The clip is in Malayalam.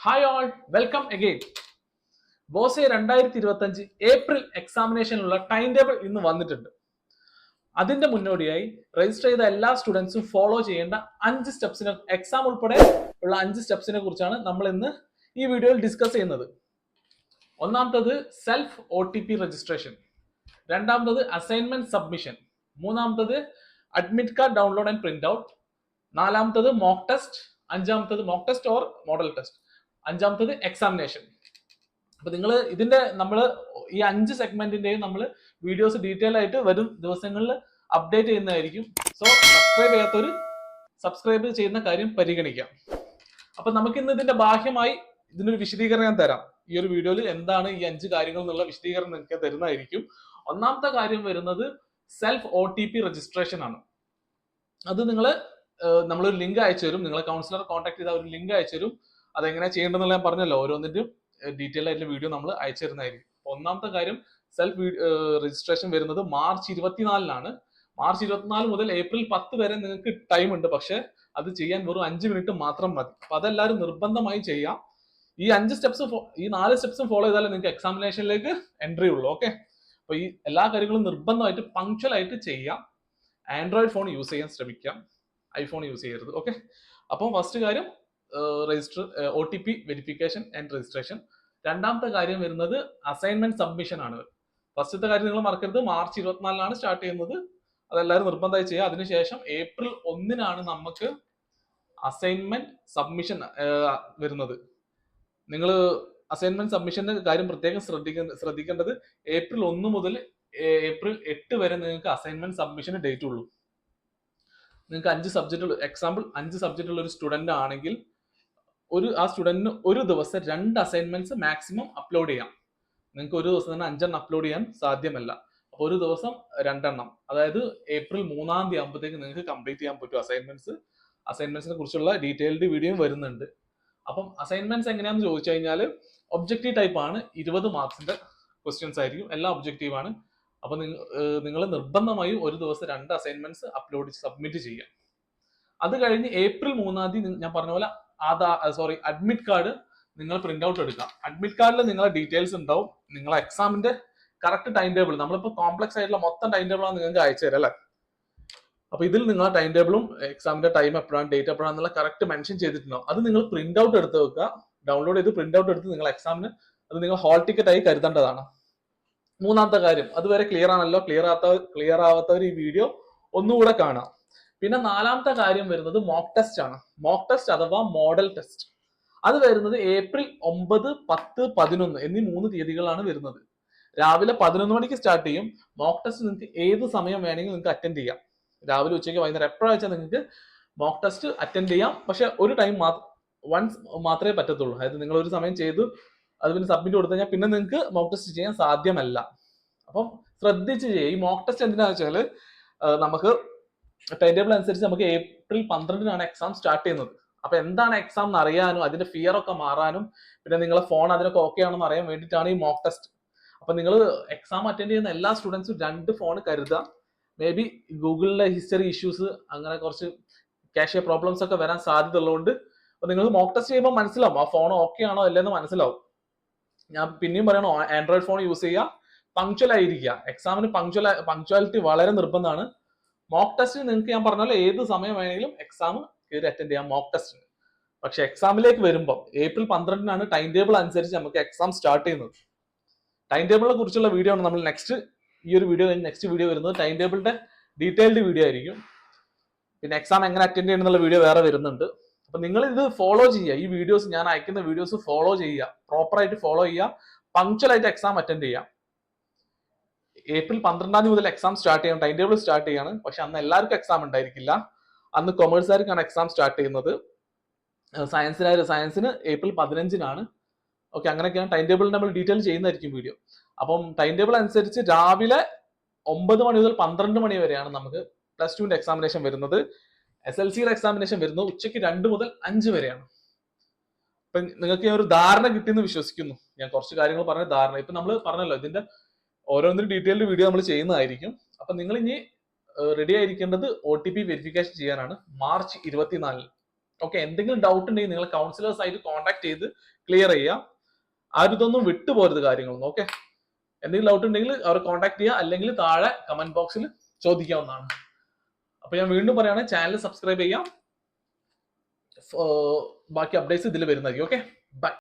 Hi all welcome again BOSSE രണ്ടായിരത്തി ഇരുപത്തി അഞ്ച് ഏപ്രിൽ എക്സാമിനേഷനുള്ള ടൈം ടേബിൾ ഇന്ന് വന്നിട്ടുണ്ട്. അതിന്റെ മുന്നോടിയായി രജിസ്റ്റർ ചെയ്ത എല്ലാ സ്റ്റുഡൻസും ഫോളോ ചെയ്യേണ്ട അഞ്ച് സ്റ്റെപ്സിനെ എക്സാം ഉൾപ്പെടെ ഉള്ള അഞ്ച് സ്റ്റെപ്സിനെ കുറിച്ചാണ് നമ്മൾ ഇന്ന് ഈ വീഡിയോയിൽ ഡിസ്കസ് ചെയ്യുന്നത്. ഒന്നാമത്തത് self O T P registration രണ്ടാമത്തത് അസൈൻമെന്റ് സബ്മിഷൻ മൂന്നാമത്തത് admit card download and print out നാലാമത്തത് മോക്ക് ടെസ്റ്റ് അഞ്ചാമത്തത് mock test or model test അഞ്ചാമത്തത് എക്സാമിനേഷൻ അപ്പൊ നിങ്ങൾ ഇതിന്റെ നമ്മൾ ഈ അഞ്ച് സെഗ്മെന്റിന്റെയും നമ്മൾ വീഡിയോസ് ഡീറ്റെയിൽ ആയിട്ട് വരും ദിവസങ്ങളിൽ അപ്ഡേറ്റ് ചെയ്യുന്നതായിരിക്കും. സോ സബ്സ്ക്രൈബ് ചെയ്യാത്തൊരു സബ്സ്ക്രൈബ് ചെയ്യുന്ന കാര്യം പരിഗണിക്കാം. അപ്പൊ നമുക്ക് ഇന്ന് ഇതിന്റെ ബാഹ്യമായി ഇതിനൊരു വിശദീകരണം ഞാൻ തരാം. ഈ ഒരു വീഡിയോയിൽ എന്താണ് ഈ അഞ്ച് കാര്യങ്ങൾ എന്നുള്ള വിശദീകരണം നിങ്ങൾക്ക് തരുന്നതായിരിക്കും. ഒന്നാമത്തെ കാര്യം വരുന്നത് self O T P registration ആണ്. അത് നിങ്ങൾ നമ്മളൊരു ലിങ്ക് അയച്ചു തരും നിങ്ങളെ കൗൺസിലർ കോൺടാക്ട് ചെയ്ത ഒരു ലിങ്ക് അയച്ചു തരും അതെങ്ങനെ ചെയ്യേണ്ടതെന്നുള്ള ഞാൻ പറഞ്ഞല്ലോ. ഓരോന്നിന്റെയും ഡീറ്റെയിൽ ആയിട്ടുള്ള വീഡിയോ നമ്മൾ അയച്ചു ഒന്നാമത്തെ കാര്യം സെൽഫ് രജിസ്ട്രേഷൻ വരുന്നത് മാർച്ച് ഇരുപത്തിനാലിനാണ്. മാർച്ച് ഇരുപത്തിനാല് മുതൽ ഏപ്രിൽ പത്ത് വരെ നിങ്ങൾക്ക് ടൈം ഉണ്ട്. പക്ഷെ അത് ചെയ്യാൻ വെറും അഞ്ച് മിനിറ്റ് മാത്രം മതി. അപ്പൊ അതെല്ലാവരും നിർബന്ധമായി ചെയ്യാം. ഈ അഞ്ച് സ്റ്റെപ്സ് ഈ നാല് സ്റ്റെപ്സും ഫോളോ ചെയ്താലേ നിങ്ങൾക്ക് എക്സാമിനേഷനിലേക്ക് എൻട്രി ഉള്ളൂ. ഓക്കെ അപ്പൊ ഈ എല്ലാ കാര്യങ്ങളും നിർബന്ധമായിട്ട് പങ്ക്ച്വൽ ആയിട്ട് ചെയ്യാം. ആൻഡ്രോയിഡ് ഫോൺ യൂസ് ചെയ്യാൻ ശ്രമിക്കാം. ഐഫോൺ യൂസ് ചെയ്യരുത്. ഓക്കെ അപ്പം ഫസ്റ്റ് കാര്യം register O T P verification and registration രണ്ടാമത്തെ കാര്യം വരുന്നത് അസൈൻമെന്റ് സബ്മിഷൻ ആണ്. ഫസ്റ്റത്തെ കാര്യം നിങ്ങൾ മറക്കരുത്. മാർച്ച് ഇരുപത്തിനാലിനാണ് സ്റ്റാർട്ട് ചെയ്യുന്നത്. അതെല്ലാവരും നിർബന്ധമായി ചെയ്യുക. അതിനുശേഷം ഏപ്രിൽ ഒന്നിനാണ് നമുക്ക് അസൈൻമെന്റ് സബ്മിഷൻ വരുന്നത്. നിങ്ങൾ അസൈൻമെന്റ് സബ്മിഷന്റെ കാര്യം പ്രത്യേകം ശ്രദ്ധിക്ക ശ്രദ്ധിക്കേണ്ടത് ഏപ്രിൽ ഒന്ന് മുതൽ ഏപ്രിൽ എട്ട് വരെ നിങ്ങൾക്ക് അസൈൻമെന്റ് സബ്മിഷന് ഡേറ്റ് ഉള്ളൂ. നിങ്ങൾക്ക് അഞ്ച് സബ്ജക്റ്റ് എക്സാമ്പിൾ അഞ്ച് സബ്ജക്റ്റ് ഉള്ള ഒരു സ്റ്റുഡന്റ് ആണെങ്കിൽ ഒരു ആ സ്റ്റുഡന്റിന് ഒരു ദിവസം രണ്ട് അസൈൻമെന്റ്സ് മാക്സിമം അപ്ലോഡ് ചെയ്യാം. നിങ്ങൾക്ക് ഒരു ദിവസം തന്നെ അഞ്ചെണ്ണം അപ്ലോഡ് ചെയ്യാൻ സാധ്യമല്ല. അപ്പോൾ ഒരു ദിവസം രണ്ടെണ്ണം. അതായത് ഏപ്രിൽ മൂന്നാം തീയതി ആകുമ്പോഴത്തേക്ക് നിങ്ങൾക്ക് കംപ്ലീറ്റ് ചെയ്യാൻ പറ്റും അസൈൻമെന്റ്സ് അസൈൻമെന്റ്സിനെ കുറിച്ചുള്ള ഡീറ്റെയിൽഡ് വീഡിയോയും വരുന്നുണ്ട്. അപ്പം അസൈൻമെന്റ്സ് എങ്ങനെയാണെന്ന് ചോദിച്ചു കഴിഞ്ഞാൽ ഒബ്ജക്റ്റീവ് ടൈപ്പ് ആണ്. ഇരുപത് മാർക്സിന്റെ ക്വസ്റ്റ്യൻസ് ആയിരിക്കും. എല്ലാം ഒബ്ജക്റ്റീവ് ആണ്. അപ്പൊ നിങ്ങൾ നിർബന്ധമായും ഒരു ദിവസം രണ്ട് അസൈൻമെന്റ്സ് അപ്ലോഡ് സബ്മിറ്റ് ചെയ്യാം. അത് കഴിഞ്ഞ് ഏപ്രിൽ മൂന്നാം തീയതി ഞാൻ പറഞ്ഞ പോലെ ആധാർ സോറി അഡ്മിറ്റ് കാർഡ് നിങ്ങൾ പ്രിന്റ് ഔട്ട് എടുക്കാം അഡ്മിറ്റ് കാർഡിൽ നിങ്ങളെ ഡീറ്റെയിൽസ് ഉണ്ടാവും. നിങ്ങളെ എക്സാമിന്റെ കറക്റ്റ് ടൈം ടേബിൾ നമ്മളിപ്പോൾ കോംപ്ലക്സ് ആയിട്ടുള്ള മൊത്തം ടൈം ടേബിളാണ് നിങ്ങൾക്ക് അയച്ചു തരാം അല്ലേ? അപ്പൊ ഇതിൽ നിങ്ങളെ ടൈം ടേബിളും എക്സാമിന്റെ ടൈം എപ്പോഴാണ് ഡേറ്റ് എപ്പോഴാണ് എന്നുള്ള കറക്റ്റ് മെൻഷൻ ചെയ്തിട്ടുണ്ടാവും. അത് നിങ്ങൾ പ്രിന്റ് ഔട്ട് എടുത്ത് വെക്കുക. ഡൗൺലോഡ് ചെയ്ത് പ്രിന്റ് ഔട്ട് എടുത്ത് നിങ്ങൾ എക്സാമിന് അത് നിങ്ങൾ ഹോൾ ടിക്കറ്റ് ആയി കരുതേണ്ടതാണ്. മൂന്നാമത്തെ കാര്യം അതുവരെ ക്ലിയർ ആണല്ലോ? ക്ലിയർ ആത്ത ക്ലിയർ ആവാത്തവർ ഈ വീഡിയോ ഒന്നുകൂടെ കാണാം. പിന്നെ നാലാമത്തെ കാര്യം വരുന്നത് മോക്ക് ടെസ്റ്റ് ആണ്. മോക്ക് ടെസ്റ്റ് അഥവാ മോഡൽ ടെസ്റ്റ് അത് വരുന്നത് ഏപ്രിൽ ഒമ്പത് പത്ത് പതിനൊന്ന് എന്നീ മൂന്ന് തീയതികളാണ് വരുന്നത്. രാവിലെ പതിനൊന്ന് മണിക്ക് സ്റ്റാർട്ട് ചെയ്യും. മോക്ക് ടെസ്റ്റ് നിങ്ങൾക്ക് ഏത് സമയം വേണമെങ്കിലും നിങ്ങൾക്ക് അറ്റൻഡ് ചെയ്യാം. രാവിലെ ഉച്ചയ്ക്ക് വൈകുന്നേരം എപ്പോഴാഴ്ച നിങ്ങൾക്ക് മോക്ക് ടെസ്റ്റ് അറ്റൻഡ് ചെയ്യാം. പക്ഷെ ഒരു ടൈം വൺസ് മാത്രമേ പറ്റത്തുള്ളൂ. അതായത് നിങ്ങൾ ഒരു സമയം ചെയ്തു അത് പിന്നെ സബ്മിറ്റ് കൊടുത്തു കഴിഞ്ഞാൽ പിന്നെ നിങ്ങൾക്ക് മോക്ക് ടെസ്റ്റ് ചെയ്യാൻ സാധ്യമല്ല. അപ്പം ശ്രദ്ധിച്ച് ചെയ്യുക ഈ മോക്ക് ടെസ്റ്റ് എന്തിനാണെന്ന് വെച്ചാൽ നമുക്ക് ടൈം ടേബിൾ അനുസരിച്ച് നമുക്ക് ഏപ്രിൽ പന്ത്രണ്ടിനാണ് എക്സാം സ്റ്റാർട്ട് ചെയ്യുന്നത്. അപ്പൊ എന്താണ് എക്സാം എന്ന് അറിയാനും അതിന്റെ ഫിയർ ഒക്കെ മാറാനും പിന്നെ നിങ്ങളെ ഫോൺ അതിനൊക്കെ ഓക്കെ ആണെന്ന് അറിയാൻ വേണ്ടിയിട്ടാണ് ഈ മോക്ക് ടെസ്റ്റ് അപ്പൊ നിങ്ങൾ എക്സാം അറ്റൻഡ് ചെയ്യുന്ന എല്ലാ സ്റ്റുഡൻസും രണ്ട് ഫോൺ കരുതുക. മേ ബി ഗൂഗിളിലെ ഹിസ്റ്ററി ഇഷ്യൂസ് അങ്ങനെ കുറച്ച് ക്യാഷ്യ പ്രോബ്ലംസ് ഒക്കെ വരാൻ സാധ്യത ഉള്ളതുകൊണ്ട് നിങ്ങൾ മോക്ക് ടെസ്റ്റ് ചെയ്യുമ്പോൾ മനസ്സിലാവും ആ ഫോൺ ഓക്കെ ആണോ അല്ലെന്ന് മനസ്സിലാവും. ഞാൻ പിന്നെയും പറയണോ ആൻഡ്രോയിഡ് ഫോൺ യൂസ് ചെയ്യുക പങ്ക്ച്വൽ ആയിരിക്കുക. എക്സാമിന് പങ്ക്ച്വൽ പങ്ക്ച്വാലിറ്റി വളരെ നിർബന്ധമാണ്. മോക്ക് ടെസ്റ്റ് നിങ്ങൾക്ക് ഞാൻ പറഞ്ഞ ഏത് സമയം വേണമെങ്കിലും എക്സാം കയറി അറ്റൻഡ് ചെയ്യാം മോക്ക് ടെസ്റ്റിന് പക്ഷെ എക്സാമിലേക്ക് വരുമ്പോൾ ഏപ്രിൽ പന്ത്രണ്ടിനാണ് ടൈം ടേബിൾ അനുസരിച്ച് നമുക്ക് എക്സാം സ്റ്റാർട്ട് ചെയ്യുന്നത്. ടൈം ടേബിളിനെ കുറിച്ചുള്ള വീഡിയോ ആണ് നമ്മൾ നെക്സ്റ്റ് ഈ ഒരു വീഡിയോ കഴിഞ്ഞ് നെക്സ്റ്റ് വീഡിയോ വരുന്നത്. ടൈം ടേബിളിന്റെ ഡീറ്റെയിൽഡ് വീഡിയോ ആയിരിക്കും. പിന്നെ എക്സാം എങ്ങനെ അറ്റൻഡ് ചെയ്യണം എന്നുള്ള വീഡിയോ വേറെ വരുന്നുണ്ട്. അപ്പൊ നിങ്ങൾ ഇത് ഫോളോ ചെയ്യുക. ഈ വീഡിയോസ് ഞാൻ അയക്കുന്ന വീഡിയോസ് ഫോളോ ചെയ്യുക. പ്രോപ്പറായിട്ട് ഫോളോ ചെയ്യുക. പങ്ക്ച്വൽ ആയിട്ട് എക്സാം അറ്റൻഡ് ചെയ്യുക. ഏപ്രിൽ പന്ത്രണ്ടാം തീയതി മുതൽ എക്സാം സ്റ്റാർട്ട് ചെയ്യണം. ടൈം ടേബിൾ സ്റ്റാർട്ട് ചെയ്യാണ്. പക്ഷെ അന്ന് എല്ലാവർക്കും എക്സാം ഉണ്ടായിരിക്കില്ല. അന്ന് കൊമേഴ്സുകാർക്കാണ് എക്സാം സ്റ്റാർട്ട് ചെയ്യുന്നത്. സയൻസിനായ സയൻസിന് ഏപ്രിൽ പതിനഞ്ചിനാണ്. ഓക്കെ അങ്ങനെയൊക്കെയാണ് ടൈം ടേബിൾ നമ്മൾ ഡീറ്റെയിൽ ചെയ്യുന്നതായിരിക്കും വീഡിയോ അപ്പം ടൈം ടേബിൾ അനുസരിച്ച് രാവിലെ ഒമ്പത് മണി മുതൽ പന്ത്രണ്ട് മണി വരെയാണ് നമുക്ക് പ്ലസ് ടുവിന്റെ എക്സാമിനേഷൻ വരുന്നത്. എസ് എൽ സിയുടെ എക്സാമിനേഷൻ വരുന്നത് ഉച്ചയ്ക്ക് രണ്ട് മുതൽ അഞ്ച് വരെയാണ്. ഇപ്പൊ നിങ്ങൾക്ക് ഒരു ധാരണ കിട്ടിയെന്ന് വിശ്വസിക്കുന്നു. ഞാൻ കുറച്ച് കാര്യങ്ങൾ പറഞ്ഞ ധാരണ. ഇപ്പൊ നമ്മൾ പറഞ്ഞല്ലോ ഇതിന്റെ ഓരോന്നിനും ഡീറ്റെയിൽഡ് വീഡിയോ നമ്മൾ ചെയ്യുന്നതായിരിക്കും. അപ്പൊ നിങ്ങൾ ഇനി റെഡി ആയിരിക്കേണ്ടത് ഒ ടി പി വെരിഫിക്കേഷൻ ചെയ്യാനാണ്. മാർച്ച് ഇരുപത്തിനാലിന്. ഓക്കെ എന്തെങ്കിലും ഡൗട്ട് ഉണ്ടെങ്കിൽ നിങ്ങൾ കൗൺസിലേഴ്സ് ആയിട്ട് കോൺടാക്ട് ചെയ്ത് ക്ലിയർ ചെയ്യാം. ആരും ഇതൊന്നും വിട്ടുപോരുത് കാര്യങ്ങളൊന്നും ഓക്കെ എന്തെങ്കിലും ഡൗട്ട് ഉണ്ടെങ്കിൽ അവർ കോൺടാക്ട് ചെയ്യുക അല്ലെങ്കിൽ താഴെ കമന്റ് ബോക്സിൽ ചോദിക്കാവുന്നതാണ്. അപ്പൊ ഞാൻ വീണ്ടും പറയാണ് ചാനൽ സബ്സ്ക്രൈബ് ചെയ്യാം. ബാക്കി അപ്ഡേറ്റ്സ് ഇതിൽ വരുന്നതായിരിക്കും ഓക്കെ ബൈ